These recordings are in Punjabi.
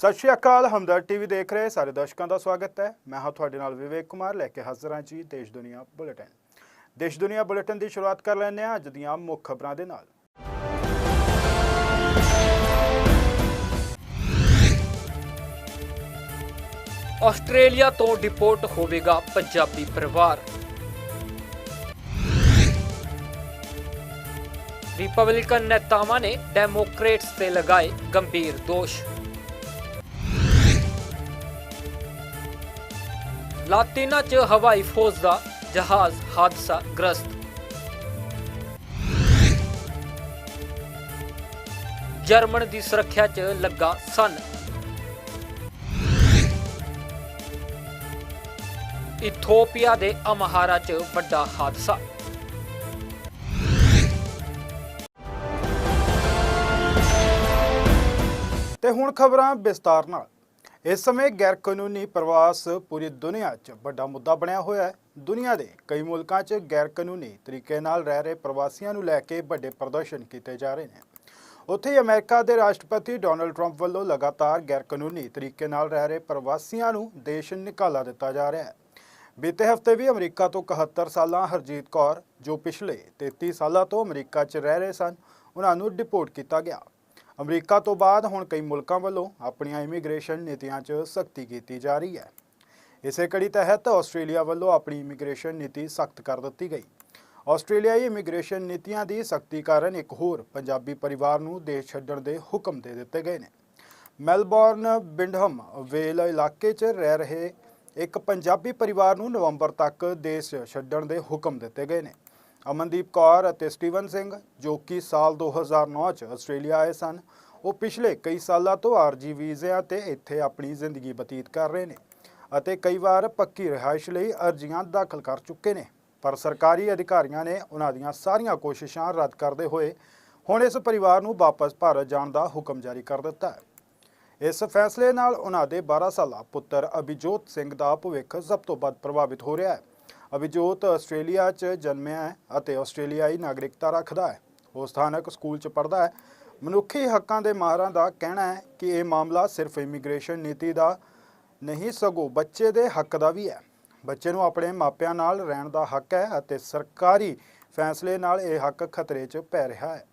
ਸਤਿ ਸ਼੍ਰੀ ਅਕਾਲ ਹਮਦਰ ਟੀਵੀ ਦੇਖ ਰਹੇ ਸਾਰੇ ਦਰਸ਼ਕਾਂ ਦਾ ਸਵਾਗਤ ਹੈ। ਮੈਂ ਹਾਂ ਤੁਹਾਡੇ ਨਾਲ ਵਿਵੇਕ ਕੁਮਾਰ, ਲੈ ਕੇ ਹਾਜ਼ਰ ਹਾਂ ਜੀ ਦੇਸ਼ ਦੁਨੀਆ ਬੁਲੇਟਿਨ। ਦੇਸ਼ ਦੁਨੀਆ ਬੁਲੇਟਿਨ ਦੀ ਸ਼ੁਰੂਆਤ ਕਰ ਲੈਂਦੇ ਹਾਂ ਅੱਜ ਦੀਆਂ ਮੁੱਖ ਖਬਰਾਂ ਦੇ ਨਾਲ। ਆਸਟ੍ਰੇਲੀਆ ਤੋਂ ਡਿਪੋਰਟ ਹੋਵੇਗਾ ਪੰਜਾਬੀ ਪਰਿਵਾਰ। ਰਿਪਬਲਿਕਨ ਨੇਤਾਵਾਂ ਨੇ ਡੈਮੋਕ੍ਰੇਟਸ ਤੇ ਲਗਾਏ ਗੰਭੀਰ ਦੋਸ਼। ਲਾਤੀਨਾ 'ਚ ਹਵਾਈ ਫੌਜ ਦਾ ਜਹਾਜ਼ ਹਾਦਸਾ ਗ੍ਰਸਤ। ਜਰਮਨ ਦੀ ਸੁਰੱਖਿਆ 'ਚ ਲੱਗਾ ਸਨ। ਇਥੋਪੀਆ ਦੇ ਅਮਹਾਰਾ 'ਚ ਵੱਡਾ ਹਾਦਸਾ। ਤੇ ਹੁਣ ਖਬਰਾਂ ਵਿਸਤਾਰ ਨਾਲ। ਇਸ ਸਮੇਂ ਗੈਰ ਕਾਨੂੰਨੀ ਪ੍ਰਵਾਸ ਪੂਰੀ ਦੁਨੀਆ 'ਚ ਵੱਡਾ ਮੁੱਦਾ ਬਣਿਆ ਹੋਇਆ ਹੈ। ਦੁਨੀਆ ਦੇ ਕਈ ਮੁਲਕਾਂ 'ਚ ਗੈਰ ਕਾਨੂੰਨੀ ਤਰੀਕੇ ਨਾਲ ਰਹਿ ਰਹੇ ਪ੍ਰਵਾਸੀਆਂ ਨੂੰ ਲੈ ਕੇ ਵੱਡੇ ਪ੍ਰਦਰਸ਼ਨ ਕੀਤੇ ਜਾ ਰਹੇ ਨੇ। ਉੱਥੇ ਹੀ ਅਮਰੀਕਾ ਦੇ ਰਾਸ਼ਟਰਪਤੀ ਡੋਨਲਡ ਟਰੰਪ ਵੱਲੋਂ ਲਗਾਤਾਰ ਗੈਰ ਕਾਨੂੰਨੀ ਤਰੀਕੇ ਨਾਲ ਰਹਿ ਰਹੇ ਪ੍ਰਵਾਸੀਆਂ ਨੂੰ ਦੇਸ਼ ਨਿਕਾਲਾ ਦਿੱਤਾ ਜਾ ਰਿਹਾ ਹੈ। ਬੀਤੇ ਹਫ਼ਤੇ ਵੀ ਅਮਰੀਕਾ ਤੋਂ 71 ਸਾਲਾਂ ਹਰਜੀਤ ਕੌਰ, ਜੋ ਪਿਛਲੇ 33 ਸਾਲਾਂ ਤੋਂ ਅਮਰੀਕਾ 'ਚ ਰਹਿ ਰਹੇ ਸਨ, ਉਹਨਾਂ ਨੂੰ ਡਿਪੋਰਟ ਕੀਤਾ ਗਿਆ। ਅਮਰੀਕਾ ਤੋਂ ਬਾਅਦ ਹੁਣ ਕਈ ਮੁਲਕਾਂ ਵੱਲੋਂ ਆਪਣੀਆਂ ਇਮੀਗ੍ਰੇਸ਼ਨ ਨੀਤੀਆਂ 'ਚ ਸਖਤੀ ਕੀਤੀ ਜਾ ਰਹੀ ਹੈ। ਇਸੇ ਕੜੀ ਤਹਿਤ ਆਸਟ੍ਰੇਲੀਆ ਵੱਲੋਂ ਆਪਣੀ ਇਮੀਗ੍ਰੇਸ਼ਨ ਨੀਤੀ ਸਖਤ ਕਰ ਦਿੱਤੀ ਗਈ। ਆਸਟ੍ਰੇਲੀਆਈ ਇਮੀਗ੍ਰੇਸ਼ਨ ਨੀਤੀਆਂ ਦੀ ਸਖਤੀ ਕਾਰਨ ਇੱਕ ਹੋਰ ਪੰਜਾਬੀ ਪਰਿਵਾਰ ਨੂੰ ਦੇਸ਼ ਛੱਡਣ ਦੇ ਹੁਕਮ ਦੇ ਦਿੱਤੇ ਗਏ ਨੇ। ਮੈਲਬੌਰਨ, ਬਿੰਡਹਮ ਵੇਲ ਇਲਾਕੇ 'ਚ ਰਹਿ ਰਹੇ ਇੱਕ ਪੰਜਾਬੀ ਪਰਿਵਾਰ ਨੂੰ ਨਵੰਬਰ ਤੱਕ ਦੇਸ਼ ਛੱਡਣ ਦੇ ਹੁਕਮ ਦਿੱਤੇ ਗਏ ਨੇ। ਅਮਨਦੀਪ ਕੌਰ ਅਤੇ ਸਟੀਵਨ ਸਿੰਘ, ਜੋ ਕਿ ਸਾਲ 2009 ਚ ਆਸਟ੍ਰੇਲੀਆ ਆਏ ਸਨ, ਉਹ ਪਿਛਲੇ ਕਈ ਸਾਲਾਂ ਤੋਂ ਆਰਜੀ ਵੀਜ਼ਿਆਂ ਤੇ ਇੱਥੇ ਆਪਣੀ ਜ਼ਿੰਦਗੀ ਬਤੀਤ ਕਰ ਰਹੇ ਨੇ ਅਤੇ ਕਈ ਵਾਰ ਪੱਕੀ ਰਿਹਾਇਸ਼ ਲਈ ਅਰਜ਼ੀਆਂ ਦਾਖਲ ਕਰ ਚੁੱਕੇ ਨੇ। ਪਰ ਸਰਕਾਰੀ ਅਧਿਕਾਰੀਆਂ ਨੇ ਉਹਨਾਂ ਦੀਆਂ ਸਾਰੀਆਂ ਕੋਸ਼ਿਸ਼ਾਂ ਰੱਦ ਕਰਦੇ ਹੋਏ ਹੁਣ ਇਸ ਪਰਿਵਾਰ ਨੂੰ ਵਾਪਸ ਭਾਰਤ ਜਾਣ ਦਾ ਹੁਕਮ ਜਾਰੀ ਕਰ ਦਿੱਤਾ ਹੈ। ਇਸ ਫੈਸਲੇ ਨਾਲ ਉਹਨਾਂ ਦੇ 12 ਸਾਲਾ ਪੁੱਤਰ ਅਭਿਜੋਤ ਸਿੰਘ ਦਾ ਭਵਿੱਖ ਸਭ ਤੋਂ ਵੱਧ ਪ੍ਰਭਾਵਿਤ ਹੋ ਰਿਹਾ ਹੈ। ਅਭਿਜੋਤ ਆਸਟ੍ਰੇਲੀਆ 'ਚ ਜਨਮਿਆ ਹੈ ਅਤੇ ਆਸਟ੍ਰੇਲੀਆਈ ਨਾਗਰਿਕਤਾ ਰੱਖਦਾ ਹੈ। ਉਹ ਸਥਾਨਕ ਸਕੂਲ 'ਚ ਪੜ੍ਹਦਾ ਹੈ। ਮਨੁੱਖੀ ਹੱਕਾਂ ਦੇ ਮਾਹਰਾਂ ਦਾ ਕਹਿਣਾ ਹੈ ਕਿ ਇਹ ਮਾਮਲਾ ਸਿਰਫ ਇਮੀਗ੍ਰੇਸ਼ਨ ਨੀਤੀ ਦਾ ਨਹੀਂ, ਸਗੋਂ ਬੱਚੇ ਦੇ ਹੱਕ ਦਾ ਵੀ ਹੈ। ਬੱਚੇ ਨੂੰ ਆਪਣੇ ਮਾਪਿਆਂ ਨਾਲ ਰਹਿਣ ਦਾ ਹੱਕ ਹੈ ਅਤੇ ਸਰਕਾਰੀ ਫੈਸਲੇ ਨਾਲ ਇਹ ਹੱਕ ਖਤਰੇ 'ਚ ਪੈ ਰਿਹਾ ਹੈ।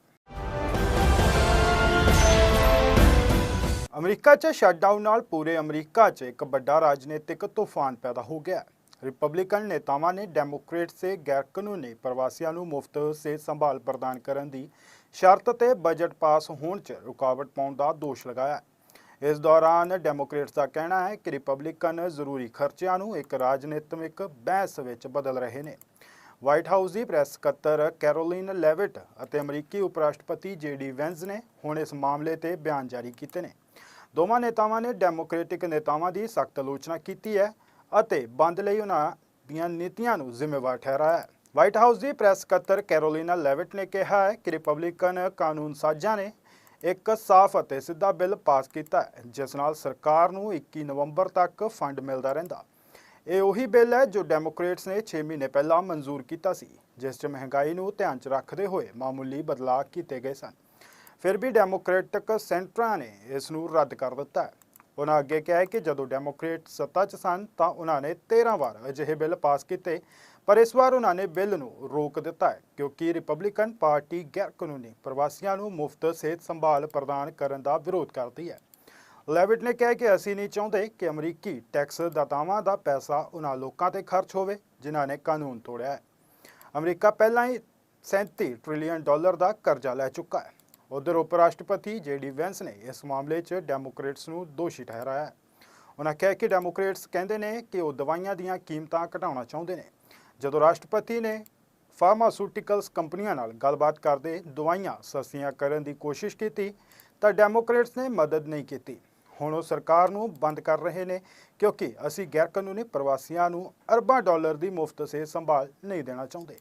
ਅਮਰੀਕਾ 'ਚ ਸ਼ਟਡਾਊਨ ਨਾਲ ਪੂਰੇ ਅਮਰੀਕਾ 'ਚ ਇੱਕ ਵੱਡਾ ਰਾਜਨੀਤਿਕ ਤੂਫਾਨ ਪੈਦਾ ਹੋ ਗਿਆ। ਰਿਪਬਲਿਕਨ ਨੇਤਾਵਾਂ ਨੇ ਡੈਮੋਕ੍ਰੇਟ ਸੇ ਗੈਰਕਾਨੂੰਨੀ ਪ੍ਰਵਾਸੀਆਂ ਨੂੰ ਮੁਫਤ ਸਿਹਤ ਸੰਭਾਲ ਪ੍ਰਦਾਨ ਕਰਨ ਦੀ ਸ਼ਰਤ ਤੇ ਬਜਟ ਪਾਸ ਹੋਣ 'ਚ ਰੁਕਾਵਟ ਪਾਉਣ ਦਾ ਦੋਸ਼ ਲਗਾਇਆ ਇਸ ਦੌਰਾਨ ਡੈਮੋਕ੍ਰੇਟਸ ਦਾ ਕਹਿਣਾ ਹੈ ਕਿ ਰਿਪਬਲਿਕਨ ਜ਼ਰੂਰੀ ਖਰਚਿਆਂ ਨੂੰ ਇੱਕ ਰਾਜਨੀਤਿਕ ਬਹਿਸ ਵਿੱਚ ਬਦਲ ਰਹੇ ਨੇ। ਵਾਈਟ ਹਾਊਸ ਦੀ ਪ੍ਰੈਸ ਸਕੱਤਰ ਕੈਰੋਲਿਨ ਲੈਵਿਟ ਅਤੇ ਅਮਰੀਕੀ ਉਪ ਰਾਸ਼ਟਰਪਤੀ ਜੇਡੀ ਵੈਂਸ ਨੇ ਹੁਣ ਇਸ ਮਾਮਲੇ ਤੇ ਬਿਆਨ ਜਾਰੀ ਕੀਤੇ ਨੇ। ਦੋਵਾਂ ਨੇਤਾਵਾਂ ਨੇ ਡੈਮੋਕ੍ਰੈਟਿਕ ਨੇਤਾਵਾਂ ਦੀ ਸਖਤ ਆਲੋਚਨਾ ਕੀਤੀ ਹੈ ਅਤੇ ਬੰਦ ਲਈ ਉਹਨਾਂ ਦੀਆਂ ਨੀਤੀਆਂ ਨੂੰ ਜ਼ਿੰਮੇਵਾਰ ਠਹਿਰਾਇਆ। ਹੈ ਵਾਈਟ ਹਾਊਸ ਦੀ ਪ੍ਰੈਸ ਸਕੱਤਰ ਕੈਰੋਲੀਨਾ ਲੈਵਿਟ ਨੇ ਕਿਹਾ ਹੈ ਕਿ ਰਿਪਬਲਿਕਨ ਕਾਨੂੰਨ ਸਾਜ਼ਾਂ ਨੇ ਇੱਕ ਸਾਫ਼ ਅਤੇ ਸਿੱਧਾ ਬਿੱਲ ਪਾਸ ਕੀਤਾ ਹੈ, ਜਿਸ ਨਾਲ ਸਰਕਾਰ ਨੂੰ 21 ਨਵੰਬਰ ਤੱਕ ਫੰਡ ਮਿਲਦਾ ਰਹਿੰਦਾ। ਇਹ ਉਹੀ ਬਿੱਲ ਹੈ ਜੋ ਡੈਮੋਕ੍ਰੇਟਸ ਨੇ 6 ਮਹੀਨੇ ਪਹਿਲਾਂ ਮਨਜ਼ੂਰ ਕੀਤਾ ਸੀ, ਜਿਸ 'ਚ ਮਹਿੰਗਾਈ ਨੂੰ ਧਿਆਨ 'ਚ ਰੱਖਦੇ ਹੋਏ ਮਾਮੂਲੀ ਬਦਲਾਅ ਕੀਤੇ ਗਏ ਸਨ। ਫਿਰ ਵੀ ਡੈਮੋਕ੍ਰੈਟਿਕ ਸੈਂਟਰਾਂ ਨੇ ਇਸ ਨੂੰ ਰੱਦ ਕਰ ਦਿੱਤਾ ਉਹਨਾਂ ਅੱਗੇ ਕਿਹਾ ਹੈ ਕਿ ਜਦੋਂ ਡੈਮੋਕ੍ਰੇਟ ਸੱਤਾ 'ਚ ਸਨ ਤਾਂ ਉਹਨਾਂ ਨੇ 13 ਵਾਰ ਅਜਿਹੇ ਬਿੱਲ ਪਾਸ ਕੀਤੇ, ਪਰ ਇਸ ਵਾਰ ਉਹਨਾਂ ਨੇ ਬਿੱਲ ਨੂੰ ਰੋਕ ਦਿੱਤਾ ਹੈ ਕਿਉਂਕਿ ਰਿਪਬਲਿਕਨ ਪਾਰਟੀ ਗੈਰ ਕਾਨੂੰਨੀ ਪ੍ਰਵਾਸੀਆਂ ਨੂੰ ਮੁਫਤ ਸਿਹਤ ਸੰਭਾਲ ਪ੍ਰਦਾਨ ਕਰਨ ਦਾ ਵਿਰੋਧ ਕਰਦੀ ਹੈ। ਲੈਵਿਟ ਨੇ ਕਿਹਾ ਕਿ ਅਸੀਂ ਨਹੀਂ ਚਾਹੁੰਦੇ ਕਿ ਅਮਰੀਕੀ ਟੈਕਸ ਦਾਤਾਵਾਂ ਦਾ ਪੈਸਾ ਉਹਨਾਂ ਲੋਕਾਂ ਤੇ ਖਰਚ ਹੋਵੇ, ਜਿਨ੍ਹਾਂ ਨੇ ਕਾਨੂੰਨ ਤੋੜਿਆ ਹੈ। ਅਮਰੀਕਾ ਪਹਿਲਾਂ ਹੀ 37 ਟ੍ਰਿਲੀਅਨ ਡਾਲਰ ਦਾ ਕਰਜ਼ਾ ਲੈ ਚੁੱਕਾ ਹੈ। ਉਧਰ ਉਪ ਰਾਸ਼ਟਰਪਤੀ ਜੇਡੀ ਵੈਂਸ ਨੇ ਇਸ ਮਾਮਲੇ 'ਚ ਡੈਮੋਕ੍ਰੇਟਸ ਨੂੰ ਦੋਸ਼ੀ ਠਹਿਰਾਇਆ ਉਹਨਾਂ ਕਿਹਾ ਕਿ ਡੈਮੋਕ੍ਰੇਟਸ ਕਹਿੰਦੇ ਨੇ ਕਿ ਉਹ ਦਵਾਈਆਂ ਦੀਆਂ ਕੀਮਤਾਂ ਘਟਾਉਣਾ ਚਾਹੁੰਦੇ ਨੇ। ਜਦੋਂ ਰਾਸ਼ਟਰਪਤੀ ਨੇ ਫਾਰਮਾਸਿਊਟੀਕਲਸ ਕੰਪਨੀਆਂ ਨਾਲ ਗੱਲਬਾਤ ਕਰਦੇ ਦਵਾਈਆਂ ਸਸਤੀਆਂ ਕਰਨ ਦੀ ਕੋਸ਼ਿਸ਼ ਕੀਤੀ, ਤਾਂ ਡੈਮੋਕ੍ਰੇਟਸ ਨੇ ਮਦਦ ਨਹੀਂ ਕੀਤੀ। ਹੁਣ ਉਹ ਸਰਕਾਰ ਨੂੰ ਬੰਦ ਕਰ ਰਹੇ ਨੇ, ਕਿਉਂਕਿ ਅਸੀਂ ਗੈਰ ਕਾਨੂੰਨੀ ਪ੍ਰਵਾਸੀਆਂ ਨੂੰ ਅਰਬਾਂ ਡਾਲਰ ਦੀ ਮੁਫਤ ਸਿਹਤ ਸੰਭਾਲ ਨਹੀਂ ਦੇਣਾ ਚਾਹੁੰਦੇ।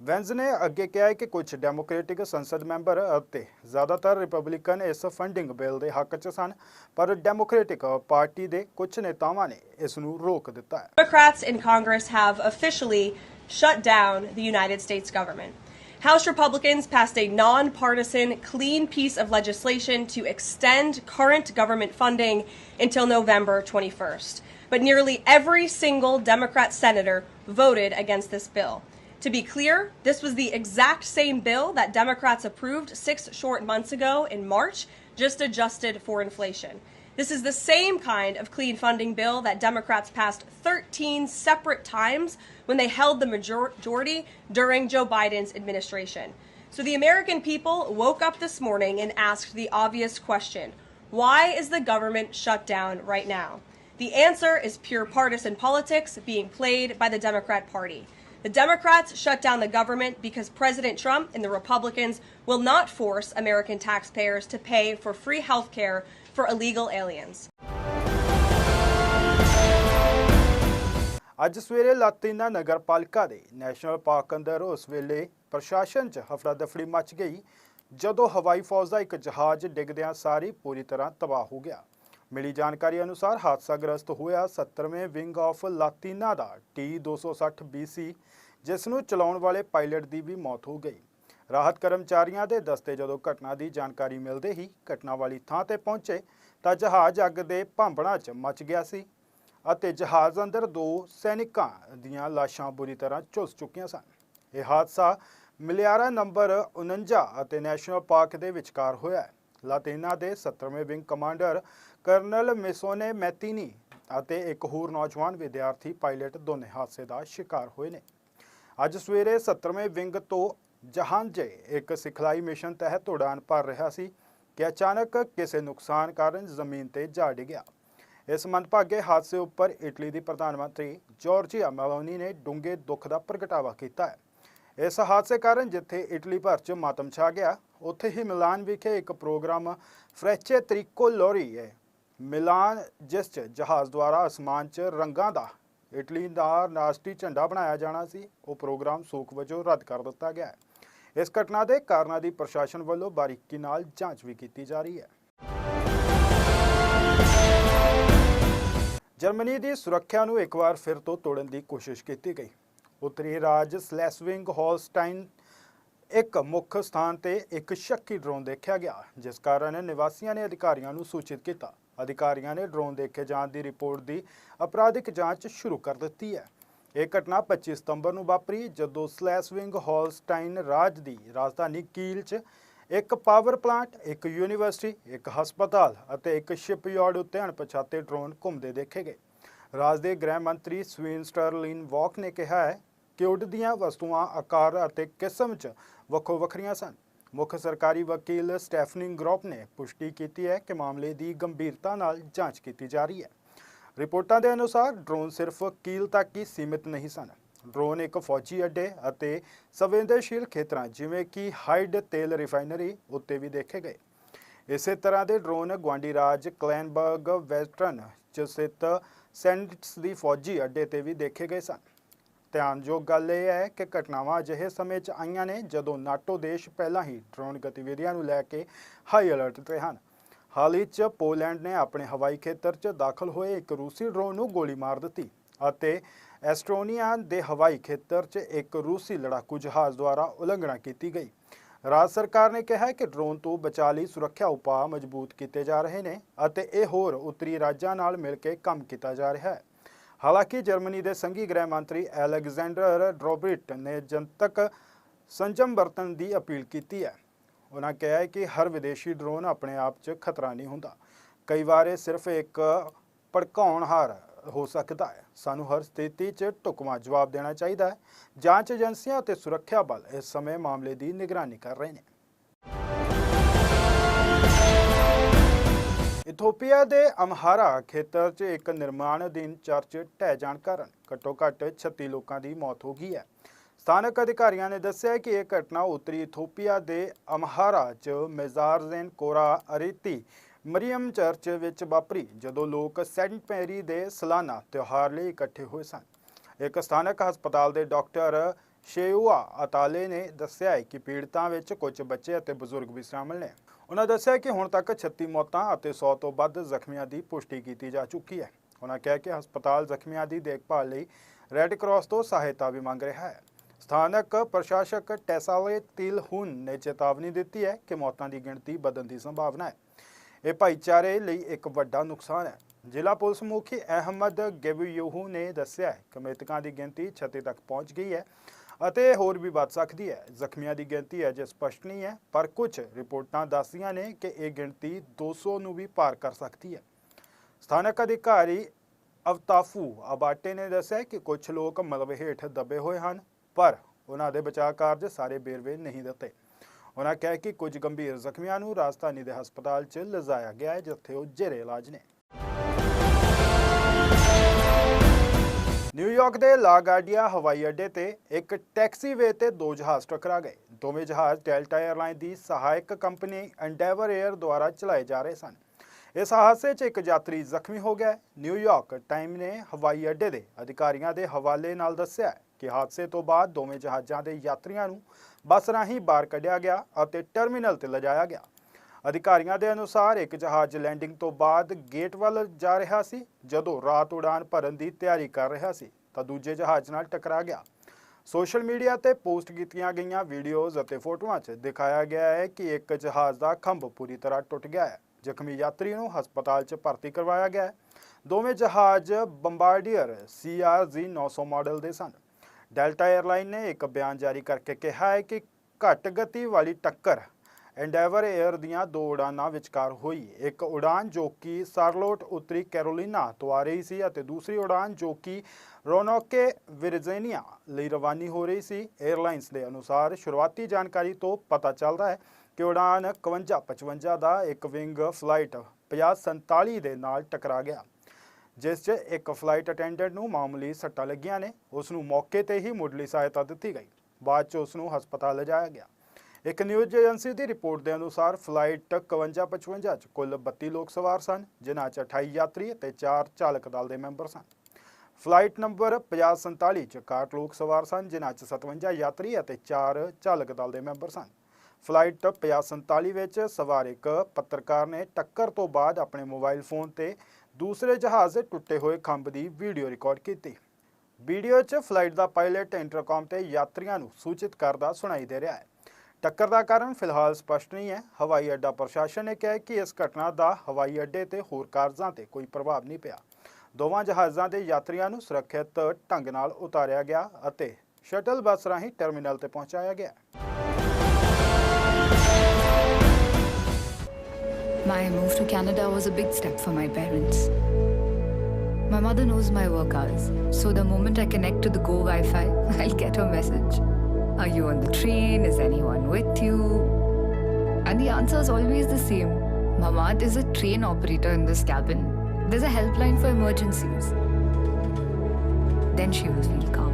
ਵੈਂਸ ਨੇ ਅੱਗੇ ਕਿਹਾ ਹੈ ਕਿ ਕੁਝ ਡੈਮੋਕ੍ਰੈਟਿਕ ਸੰਸਦ ਮੈਂਬਰ ਅਤੇ ਜ਼ਿਆਦਾਤਰ ਰਿਪਬਲਿਕਨ ਇਸ ਫੰਡਿੰਗ ਬਿੱਲ ਦੇ ਹੱਕ 'ਚ ਸਨ ਪਰ ਡੈਮੋਕ੍ਰੈਟਿਕ ਪਾਰਟੀ ਦੇ ਕੁਝ ਨੇਤਾਵਾਂ ਨੇ ਇਸ ਨੂੰ ਰੋਕ ਦਿੱਤਾ ਹੈ Democrats in Congress have officially shut down the United States government. House Republicans passed a nonpartisan, clean piece of legislation to extend current government funding until November 21st. But nearly every single Democrat senator voted against this bill. To be clear, this was the exact same bill that Democrats approved six short months ago in March, just adjusted for inflation. This is the same kind of clean funding bill that Democrats passed 13 separate times when they held the majority during Joe Biden's administration. So the American people woke up this morning and asked the obvious question why is the government shut down right now? The answer is pure partisan politics being played by the Democrat Party. The Democrats shut down the government because President Trump and the Republicans will not force American taxpayers to pay for free health care for illegal aliens. ਅੱਜ ਸਵੇਰੇ ਲਾਤੀਨਾ ਨਗਰਪਾਲਿਕਾ ਦੇ ਨੈਸ਼ਨਲ ਪਾਰਕ ਅੰਦਰ ਉਸ ਵੇਲੇ ਪ੍ਰਸ਼ਾਸਨ 'ਚ ਹਫੜਾ ਦਫੜੀ ਮਚ ਗਈ ਜਦੋਂ ਹਵਾਈ ਫੌਜ ਦਾ ਇੱਕ ਜਹਾਜ਼ ਡਿੱਗਦਿਆਂ ਸਾਰੀ ਪੂਰੀ ਤਰ੍ਹਾਂ ਤਬਾਹ ਹੋ ਗਿਆ ਮਿਲੀ ਜਾਣਕਾਰੀ ਅਨੁਸਾਰ ਹਾਦਸਾਗ੍ਰਸਤ ਹੋਇਆ 70ਵੇਂ ਵਿੰਗ ਆਫ ਲਾਤੀਨਾ ਦਾ T260 BC ਜਿਸ ਨੂੰ ਚਲਾਉਣ ਵਾਲੇ ਪਾਇਲਟ ਦੀ ਵੀ ਮੌਤ ਹੋ ਗਈ। ਰਾਹਤ ਕਰਮਚਾਰੀਆਂ ਦੇ ਦਸਤੇ ਜਦੋਂ ਘਟਨਾ ਦੀ ਜਾਣਕਾਰੀ ਮਿਲਦੇ ਹੀ ਘਟਨਾ ਵਾਲੀ ਥਾਂ ਤੇ ਪਹੁੰਚੇ ਤਾਂ ਜਹਾਜ਼ ਅੱਗ ਦੇ ਭਾਂਬੜਾਂ 'ਚ ਮਚ ਗਿਆ ਸੀ ਅਤੇ ਜਹਾਜ਼ ਅੰਦਰ ਦੋ ਸੈਨਿਕਾਂ ਦੀਆਂ ਲਾਸ਼ਾਂ ਬੁਰੀ ਤਰ੍ਹਾਂ ਝੁਲਸ ਚੁੱਕੀਆਂ ਸਨ। ਇਹ ਹਾਦਸਾ ਮਿਲਿਆਰਾ ਨੰਬਰ 49 ਅਤੇ ਨੈਸ਼ਨਲ ਪਾਰਕ ਦੇ ਵਿਚਕਾਰ ਹੋਇਆ ਹੈ। ਲਾਤੀਨਾ ਦੇ 70ਵੇਂ ਵਿੰਗ ਕਮਾਂਡਰ ਕਰਨਲ ਮਿਸੋਨੇ ਮੈਤੀਨੀ ਅਤੇ ਇੱਕ ਹੋਰ ਨੌਜਵਾਨ ਵਿਦਿਆਰਥੀ ਪਾਇਲਟ ਦੋਨੇ ਹਾਦਸੇ ਦਾ ਸ਼ਿਕਾਰ ਹੋਏ ਨੇ। ਅੱਜ ਸਵੇਰੇ 70ਵੇਂ ਵਿੰਗ ਤੋਂ ਜਹਾਂਜੇ ਇੱਕ ਸਿਖਲਾਈ ਮਿਸ਼ਨ ਤਹਿਤ ਉਡਾਨ ਭਰ ਰਿਹਾ ਸੀ ਕਿ ਅਚਾਨਕ ਕਿਸੇ ਨੁਕਸਾਨ ਕਾਰਨ ਜ਼ਮੀਨ ਤੇ ਜਾ ਡਿੱਗਿਆ। ਇਸ ਮੰਦਭਾਗੇ ਹਾਦਸੇ ਉੱਪਰ ਇਟਲੀ ਦੀ ਪ੍ਰਧਾਨ ਮੰਤਰੀ ਜੋਰਜੀਆ ਮੈਲੋਨੀ ਨੇ ਡੂੰਘੇ ਦੁੱਖ ਦਾ ਪ੍ਰਗਟਾਵਾ ਕੀਤਾ ਹੈ। ਇਸ ਹਾਦਸੇ ਕਾਰਨ ਜਿੱਥੇ ਇਟਲੀ ਭਰ 'ਚ ਮਾਤਮ ਛਾ ਗਿਆ ਉੱਥੇ ਹੀ ਮਿਲਾਨ ਵਿਖੇ ਇੱਕ ਪ੍ਰੋਗਰਾਮ ਫ੍ਰੈਚੇ ਤਰੀਕੋ ਲੋਰੀ ਹੈ ਮਿਲਾਨ ਜਿਸ 'ਚ ਜਹਾਜ਼ ਦੁਆਰਾ ਅਸਮਾਨ 'ਚ ਰੰਗਾਂ ਦਾ, ਇਟਲੀ ਦਾ ਰਾਸ਼ਟਰੀ ਝੰਡਾ ਬਣਾਇਆ ਜਾਣਾ ਸੀ, ਉਹ ਪ੍ਰੋਗਰਾਮ ਸੂਕ ਵਜੋਂ ਰੱਦ ਕਰ ਦਿੱਤਾ ਗਿਆ ਹੈ। ਇਸ ਘਟਨਾ ਦੇ ਕਾਰਨਾਂ ਦੀ ਪ੍ਰਸ਼ਾਸਨ ਵੱਲੋਂ ਬਾਰੀਕੀ ਨਾਲ ਜਾਂਚ ਵੀ ਕੀਤੀ ਜਾ ਰਹੀ ਹੈ। ਜਰਮਨੀ ਦੀ ਸੁਰੱਖਿਆ ਨੂੰ ਇੱਕ ਵਾਰ ਫਿਰ ਤੋਂ ਤੋੜਨ ਦੀ ਕੋਸ਼ਿਸ਼ ਕੀਤੀ ਗਈ। ਉੱਤਰੀ ਰਾਜ ਸਲੈਸਵਿੰਗ ਹੋਲਸਟਾਈਨ ਇੱਕ ਮੁੱਖ ਸਥਾਨ ਤੇ ਇੱਕ ਸ਼ੱਕੀ ਡਰੋਨ ਦੇਖਿਆ ਗਿਆ, ਜਿਸ ਕਾਰਨ ਨਿਵਾਸੀਆਂ ਨੇ ਅਧਿਕਾਰੀਆਂ ਨੂੰ ਸੂਚਿਤ ਕੀਤਾ। ਅਧਿਕਾਰੀਆਂ ਨੇ ਡਰੋਨ ਦੇਖੇ ਜਾਣ ਦੀ ਰਿਪੋਰਟ ਦੀ ਅਪਰਾਧਿਕ ਜਾਂਚ ਸ਼ੁਰੂ ਕਰ ਦਿੱਤੀ ਹੈ। ਇਹ ਘਟਨਾ 25 ਸਤੰਬਰ ਨੂੰ ਵਾਪਰੀ, ਜਦੋਂ ਸਲੈਸਵਿੰਗ ਹੋਲਸਟਾਈਨ ਰਾਜ ਦੀ ਰਾਜਧਾਨੀ ਕੀਲ 'ਚ ਇੱਕ ਪਾਵਰ ਪਲਾਂਟ, ਇੱਕ ਯੂਨੀਵਰਸਿਟੀ, ਇੱਕ ਹਸਪਤਾਲ ਅਤੇ ਇੱਕ ਸ਼ਿਪਯਾਰਡ ਉੱਤੇ ਅਣਪਛਾਤੇ ਡਰੋਨ ਘੁੰਮਦੇ ਦੇਖੇ ਗਏ। ਰਾਜ ਦੇ ਗ੍ਰਹਿ ਮੰਤਰੀ ਸਵੀਨ ਸਟਰਲਿਨ ਵਾਕ ਨੇ ਕਿਹਾ ਹੈ ਕਿ ਉੱਡਦੀਆਂ ਵਸਤੂਆਂ, ਆਕਾਰ ਅਤੇ ਕਿਸਮ 'ਚ ਵੱਖੋ ਵੱਖਰੀਆਂ ਸਨ। ਮੁੱਖ ਸਰਕਾਰੀ ਵਕੀਲ ਸਟੈਫਨਿੰਗ ਗਰੋਪ ਨੇ ਪੁਸ਼ਟੀ ਕੀਤੀ ਹੈ ਕਿ ਮਾਮਲੇ ਦੀ ਗੰਭੀਰਤਾ ਨਾਲ ਜਾਂਚ ਕੀਤੀ ਜਾ ਰਹੀ ਹੈ। ਰਿਪੋਰਟਾਂ ਦੇ ਅਨੁਸਾਰ ਡਰੋਨ ਸਿਰਫ ਕੀਲ ਤੱਕ ਹੀ ਸੀਮਿਤ ਨਹੀਂ ਸਨ। ਡਰੋਨ ਇੱਕ ਫੌਜੀ ਅੱਡੇ ਅਤੇ ਸੰਵੇਦਨਸ਼ੀਲ ਖੇਤਰਾਂ, ਜਿਵੇਂ ਕਿ ਹਾਈਡ ਤੇਲ ਰਿਫਾਈਨਰੀ, ਉੱਤੇ ਵੀ ਦੇਖੇ ਗਏ। ਇਸੇ ਤਰ੍ਹਾਂ ਦੇ ਡਰੋਨ ਗਵਾਂਡੀ ਰਾਜ ਕਲੈਨਬਰਗ ਵੈਸਟਰਨ ਚ ਸਥਿਤ ਸੈਂਟਸ ਦੀ ਫੌਜੀ ਅੱਡੇ ਤੇ ਵੀ ਦੇਖੇ ਗਏ ਸਨ। ਧਿਆਨਯੋਗ ਗੱਲ ਇਹ ਹੈ ਕਿ ਘਟਨਾਵਾਂ ਅਜਿਹੇ ਸਮੇਂ 'ਚ ਆਈਆਂ ਨੇ ਜਦੋਂ ਨਾਟੋ ਦੇਸ਼ ਪਹਿਲਾਂ ਹੀ ਡਰੋਨ ਗਤੀਵਿਧੀਆਂ ਨੂੰ ਲੈ ਕੇ ਹਾਈ ਅਲਰਟ ਤੇ ਹਨ। ਹਾਲ ਹੀ 'ਚ ਪੋਲੈਂਡ ਨੇ ਆਪਣੇ ਹਵਾਈ ਖੇਤਰ 'ਚ ਦਾਖਲ ਹੋਏ ਇੱਕ ਰੂਸੀ ਡਰੋਨ ਨੂੰ ਗੋਲੀ ਮਾਰ ਦਿੱਤੀ ਅਤੇ ਐਸਟੋਨੀਆ ਦੇ ਹਵਾਈ ਖੇਤਰ 'ਚ ਇੱਕ ਰੂਸੀ ਲੜਾਕੂ ਜਹਾਜ਼ ਦੁਆਰਾ ਉਲੰਘਣਾ ਕੀਤੀ ਗਈ। ਰਾਜ ਸਰਕਾਰ ਨੇ ਕਿਹਾ ਹੈ ਕਿ ਡਰੋਨ ਤੋਂ ਬਚਾਅ ਲਈ ਸੁਰੱਖਿਆ ਉਪਾਅ ਮਜ਼ਬੂਤ ਕੀਤੇ ਜਾ ਰਹੇ ਨੇ ਅਤੇ ਇਹ ਹੋਰ ਉੱਤਰੀ ਰਾਜਾਂ ਨਾਲ ਮਿਲ ਕੇ ਕੰਮ ਕੀਤਾ ਜਾ ਰਿਹਾ ਹੈ। ਹਾਲਾਂਕਿ ਜਰਮਨੀ ਦੇ ਸੰਘੀ ਗ੍ਰਹਿ ਮੰਤਰੀ ਅਲੈਗਜ਼ੈਂਡਰ ਡਰੋਬ੍ਰਿਟ ਨੇ ਜਨਤਕ ਸੰਜਮ ਵਰਤਣ ਦੀ ਅਪੀਲ ਕੀਤੀ ਹੈ। ਉਹਨਾਂ ਕਿਹਾ ਹੈ ਕਿ ਹਰ ਵਿਦੇਸ਼ੀ ਡਰੋਨ ਆਪਣੇ ਆਪ 'ਚ ਖਤਰਾ ਨਹੀਂ ਹੁੰਦਾ। ਕਈ ਵਾਰ ਇਹ ਸਿਰਫ ਇੱਕ ਭੜਕਾਉਣਹਾਰ ਹੋ ਸਕਦਾ ਹੈ। ਸਾਨੂੰ ਹਰ ਸਥਿਤੀ 'ਚ ਢੁਕਵਾਂ ਜਵਾਬ ਦੇਣਾ ਚਾਹੀਦਾ ਹੈ। ਜਾਂਚ ਏਜੰਸੀਆਂ ਅਤੇ ਸੁਰੱਖਿਆ ਬਲ ਇਸ ਸਮੇਂ ਮਾਮਲੇ ਦੀ ਨਿਗਰਾਨੀ ਕਰ ਰਹੇ ਨੇ। ਇਥੋਪੀਆ ਦੇ ਅਮਹਾਰਾ ਖੇਤਰ 'ਚ ਇੱਕ ਨਿਰਮਾਣ ਅਧੀਨ ਚਰਚ ਢਹਿ ਜਾਣ ਕਾਰਨ ਘੱਟੋ-ਘੱਟ 36 ਲੋਕਾਂ ਦੀ ਮੌਤ ਹੋ ਗਈ ਹੈ। ਸਥਾਨਕ ਅਧਿਕਾਰੀਆਂ ਨੇ ਦੱਸਿਆ ਕਿ ਇਹ ਘਟਨਾ ਉੱਤਰੀ ਇਥੋਪੀਆ ਦੇ ਅਮਹਾਰਾ 'ਚ ਮੇਜ਼ਾਰਜ਼ੇਨ ਕੋਰਾ ਅਰੀਤੀ ਮਰੀਮ ਚਰਚ ਵਿੱਚ ਵਾਪਰੀ, ਜਦੋਂ ਲੋਕ ਸੈਂਟ ਮੈਰੀ ਦੇ ਸਲਾਨਾ ਤਿਉਹਾਰ ਲਈ ਇਕੱਠੇ ਹੋਏ ਸਨ। ਇੱਕ ਸਥਾਨਕ ਹਸਪਤਾਲ ਦੇ ਡਾਕਟਰ ਸ਼ੇਊਆ ਅਤਾਲੇ ਨੇ ਦੱਸਿਆ ਹੈ ਕਿ ਪੀੜਤਾਂ ਵਿੱਚ ਕੁਝ ਬੱਚੇ ਅਤੇ ਬਜ਼ੁਰਗ ਵੀ ਸ਼ਾਮਲ ਨੇ। ਉਹਨਾਂ ਦੱਸਿਆ ਕਿ ਹੁਣ ਤੱਕ 36 ਮੌਤਾਂ ਅਤੇ 100 ਤੋਂ ਵੱਧ ਜ਼ਖਮੀਆਂ ਦੀ ਪੁਸ਼ਟੀ ਕੀਤੀ ਜਾ ਚੁੱਕੀ ਹੈ। ਉਹਨਾਂ ਕਿਹਾ ਕਿ ਹਸਪਤਾਲ ਜ਼ਖਮੀਆਂ ਦੀ ਦੇਖਭਾਲ ਲਈ ਰੈੱਡ ਕਰਾਸ ਤੋਂ ਸਹਾਇਤਾ ਵੀ ਮੰਗ ਰਿਹਾ ਹੈ। ਸਥਾਨਕ ਪ੍ਰਸ਼ਾਸਕ ਟੈਸਾਲੇ ਤਿਲਹੁਨ ਨੇ ਚੇਤਾਵਨੀ ਦਿੱਤੀ ਹੈ ਕਿ ਮੌਤਾਂ ਦੀ ਗਿਣਤੀ ਵਧਣ ਦੀ ਸੰਭਾਵਨਾ ਹੈ। ਇਹ ਭਾਈਚਾਰੇ ਲਈ ਇੱਕ ਵੱਡਾ ਨੁਕਸਾਨ ਹੈ। ਜ਼ਿਲ੍ਹਾ ਪੁਲਿਸ ਮੁਖੀ ਅਹਿਮਦ ਗੇਵਯੂਹੂ ਨੇ ਦੱਸਿਆ ਕਿ ਮ੍ਰਿਤਕਾਂ ਦੀ ਗਿਣਤੀ 36 ਤੱਕ ਪਹੁੰਚ ਗਈ ਹੈ ਅਤੇ ਹੋਰ ਵੀ ਵੱਧ ਸਕਦੀ ਹੈ। ਜ਼ਖਮੀਆਂ ਦੀ ਗਿਣਤੀ ਅਜੇ ਸਪਸ਼ਟ ਨਹੀਂ ਹੈ, ਪਰ ਕੁਝ ਰਿਪੋਰਟਾਂ ਦੱਸਦੀਆਂ ਨੇ ਕਿ ਇਹ ਗਿਣਤੀ 200 ਨੂੰ ਵੀ ਪਾਰ ਕਰ ਸਕਦੀ ਹੈ। ਸਥਾਨਕ ਅਧਿਕਾਰੀ ਅਵਤਾਫੂ ਆਬਾਟੇ ਨੇ ਦੱਸਿਆ ਕਿ ਕੁਝ ਲੋਕ ਮਲਬੇ ਹੇਠ ਦਬੇ ਹੋਏ ਹਨ, ਪਰ ਉਹਨਾਂ ਦੇ ਬਚਾਅ ਕਾਰਜ ਸਾਰੇ ਬੇਰਵੇ ਨਹੀਂ ਦਿੱਤੇ। ਉਹਨਾਂ ਕਿਹਾ ਕਿ ਕੁਝ ਗੰਭੀਰ ਜ਼ਖਮੀਆਂ ਨੂੰ ਰਾਜਧਾਨੀ ਦੇ ਹਸਪਤਾਲ 'ਚ ਲਿਜਾਇਆ ਗਿਆ ਹੈ, ਜਿੱਥੇ ਉਹ ਜੇਰੇ ਇਲਾਜ ਨੇ। ਨਿਊਯਾਰਕ ਦੇ ਲਾ ਲਾਗਾਰਡੀਆ ਹਵਾਈ ਅੱਡੇ ਤੇ ਇੱਕ ਟੈਕਸੀਵੇ ਤੇ ਦੋ ਜਹਾਜ਼ ਟਕਰਾ ਗਏ। ਦੋਵੇਂ ਜਹਾਜ਼ ਡੈਲਟਾ 에ਅਰਲਾਈਨ ਦੀ ਸਹਾਇਕ ਕੰਪਨੀ ਐਂਡੇਵਰ 에ਅਰ ਦੁਆਰਾ ਚਲਾਏ ਜਾ ਰਹੇ ਸਨ। ਇਸ ਹਾਦਸੇ 'ਚ ਇੱਕ ਯਾਤਰੀ ਜ਼ਖਮੀ ਹੋ ਗਿਆ। ਹੈ। ਨਿਊਯਾਰਕ ਟਾਈਮ ਨੇ ਹਵਾਈ ਅੱਡੇ ਦੇ ਅਧਿਕਾਰੀਆਂ ਦੇ ਹਵਾਲੇ ਨਾਲ ਦੱਸਿਆ ਕਿ ਹਾਦਸੇ ਤੋਂ ਬਾਅਦ ਦੋਵੇਂ ਜਹਾਜ਼ਾਂ ਦੇ ਯਾਤਰੀਆਂ ਨੂੰ ਬੱਸ ਰਾਹੀਂ ਬਾਹਰ ਕੱਢਿਆ ਗਿਆ ਅਤੇ ਟਰਮੀਨਲ ਤੇ ਲਿਜਾਇਆ ਗਿਆ। ਅਧਿਕਾਰੀਆਂ ਦੇ ਅਨੁਸਾਰ ਇੱਕ ਜਹਾਜ਼ ਲੈਂਡਿੰਗ ਤੋਂ ਬਾਅਦ ਗੇਟ ਵੱਲ ਜਾ ਰਿਹਾ ਸੀ। ਜਦੋਂ ਰਾਤ ਉਡਾਨ ਭਰਨ ਦੀ ਤਿਆਰੀ ਕਰ ਰਿਹਾ ਸੀ, ਤਾਂ ਦੂਜੇ ਜਹਾਜ਼ ਨਾਲ ਟਕਰਾ ਗਿਆ। ਸੋਸ਼ਲ ਮੀਡੀਆ ਤੇ ਪੋਸਟ ਕੀਤੀਆਂ ਗਈਆਂ ਵੀਡੀਓਜ਼ ਅਤੇ ਫੋਟੋਆਂ 'ਚ ਦਿਖਾਇਆ ਗਿਆ ਹੈ ਕਿ ਇੱਕ ਜਹਾਜ਼ ਦਾ ਖੰਭ ਪੂਰੀ ਤਰ੍ਹਾਂ ਟੁੱਟ ਗਿਆ ਹੈ। ਜ਼ਖਮੀ ਯਾਤਰੀ ਨੂੰ ਹਸਪਤਾਲ 'ਚ ਭਰਤੀ ਕਰਵਾਇਆ ਗਿਆ ਹੈ। ਦੋਵੇਂ ਜਹਾਜ਼ ਬੰਬਾਰਡੀਅਰ CRZ 900 ਮਾਡਲ ਦੇ ਸਨ। ਡੈਲਟਾ 에ਅਰਲਾਈਨ ਨੇ ਇੱਕ ਬਿਆਨ ਜਾਰੀ ਕਰਕੇ ਕਿਹਾ ਹੈ ਕਿ ਘੱਟ ਗਤੀ ਵਾਲੀ ਟੱਕਰ ਐਂਡੈਵਰ 에ਅਰ ਦੀਆਂ ਦੋ ਉਡਾਨਾਂ ਵਿਚਕਾਰ ਹੋਈ। ਇੱਕ ਉਡਾਨ ਜੋ ਕਿ ਸਾਰਲੋਟ ਉੱਤਰੀ ਕੈਰੋਲੀਨਾ ਤੋਂ ਆ ਰਹੀ ਸੀ ਅਤੇ ਦੂਸਰੀ ਉਡਾਨ ਜੋ ਕਿ ਰੋਨੋਕੇ ਵਿਰਜੀਨੀਆ ਲਈ ਰਵਾਨੀ ਹੋ ਰਹੀ ਸੀ। 에ਅਰਲਾਈਨਸ ਦੇ ਅਨੁਸਾਰ ਸ਼ੁਰੂਆਤੀ ਜਾਣਕਾਰੀ ਤੋਂ ਪਤਾ ਚੱਲਦਾ ਹੈ ਕਿ ਉਡਾਨ 5155 ਦਾ ਇੱਕ ਵਿੰਗ ਫਲਾਈਟ 5047 ਦੇ ਨਾਲ ਟਕਰਾ ਗਿਆ, ਜਿਸ 'ਚ ਇੱਕ ਫਲਾਈਟ ਅਟੈਂਡੈਂਟ ਨੂੰ ਮਾਮੂਲੀ ਸੱਟਾਂ ਲੱਗੀਆਂ ਨੇ। ਉਸ ਨੂੰ ਮੌਕੇ ਤੇ ਹੀ ਮੁੱਢਲੀ ਸਹਾਇਤਾ ਦਿੱਤੀ ਗਈ। ਬਾਅਦ 'ਚ ਉਸ ਨੂੰ ਹਸਪਤਾਲ ਲਿਜਾਇਆ ਗਿਆ। ਇੱਕ ਨਿਊਜ਼ ਏਜੰਸੀ ਦੀ ਰਿਪੋਰਟ ਦੇ ਅਨੁਸਾਰ ਫਲਾਈਟ 5155 'ਚ ਕੁੱਲ 32 ਲੋਕ ਸਵਾਰ ਸਨ, ਜਿਨ੍ਹਾਂ 'ਚ 28 ਯਾਤਰੀ ਅਤੇ 4 ਚਾਲਕ ਦਲ ਦੇ ਮੈਂਬਰ ਸਨ। ਫਲਾਈਟ ਨੰਬਰ 5047 'ਚ 61 ਲੋਕ ਸਵਾਰ ਸਨ, ਜਿਨ੍ਹਾਂ 'ਚ 57 ਯਾਤਰੀ ਅਤੇ 4 ਚਾਲਕ ਦਲ ਦੇ ਮੈਂਬਰ ਸਨ। ਫਲਾਈਟ 5047 ਵਿੱਚ ਸਵਾਰ ਇੱਕ ਪੱਤਰਕਾਰ ਨੇ ਟੱਕਰ ਤੋਂ ਬਾਅਦ ਆਪਣੇ ਮੋਬਾਈਲ ਫੋਨ ਤੇ ਦੂਸਰੇ ਜਹਾਜ਼ ਦੇ ਟੁੱਟੇ ਹੋਏ ਖੰਭ ਦੀ ਵੀਡੀਓ ਰਿਕਾਰਡ ਕੀਤੀ। ਵੀਡੀਓ 'ਚ ਫਲਾਈਟ ਦਾ ਪਾਇਲਟ ਇੰਟਰਕਾਮ ਤੇ ਯਾਤਰੀਆਂ ਨੂੰ ਸੂਚਿਤ ਕਰਦਾ ਸੁਣਾਈ ਦੇ ਰਿਹਾ ਹੈ। ਟੱਕਰ ਦਾ ਕਾਰਨ ਫਿਲਹਾਲ ਸਪਸ਼ਟ ਨਹੀਂ ਹੈ ਹਵਾਈ ਅੱਡਾ ਪ੍ਰਸ਼ਾਸਨ ਨੇ ਕਿਹਾ ਕਿ ਇਸ ਘਟਨਾ ਦਾ ਹਵਾਈ ਅੱਡੇ ਤੇ ਹੋਰ ਕਾਰਜਾਂ ਤੇ ਕੋਈ ਪ੍ਰਭਾਵ ਨਹੀਂ ਪਿਆ ਦੋਵਾਂ ਜਹਾਜ਼ਾਂ ਦੇ ਯਾਤਰੀਆਂ ਨੂੰ ਸੁਰੱਖਿਅਤ ਢੰਗ ਨਾਲ ਉਤਾਰਿਆ ਗਿਆ ਅਤੇ ਸ਼ਟਲ ਬੱਸ ਰਾਹੀਂ ਟਰਮੀਨਲ ਤੇ ਪਹੁੰਚਾਇਆ ਗਿਆ My move to Canada was a big step for my parents. My mother knows my work hours, so the moment I connect to the Go Wi Fi, I'll get her message. Are you on the train? Is anyone with you? And the answer is always the same Mamad is a train operator in this cabin. There's a helpline for emergencies. Then she will feel calm.